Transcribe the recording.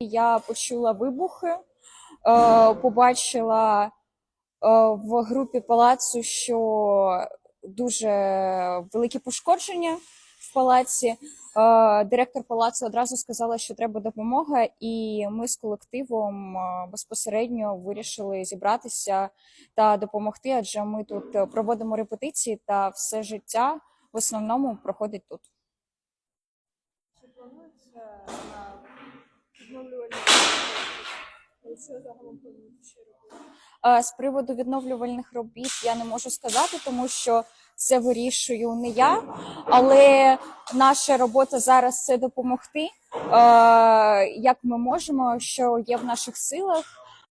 Я почула вибухи, е, побачила е, в групі палацу, що дуже великі пошкодження в палаці. Е, Директор палацу одразу сказала, що треба допомога, і ми з колективом е, безпосередньо вирішили зібратися та допомогти, адже ми тут е, проводимо репетиції та все життя в основному проходить тут. Чи планується відновлювальні що загалом планується ще робити? З приводу відновлювальних робіт я не можу сказати, тому що це вирішую не я. Але наша робота зараз це допомогти, е, як ми можемо, що є в наших силах.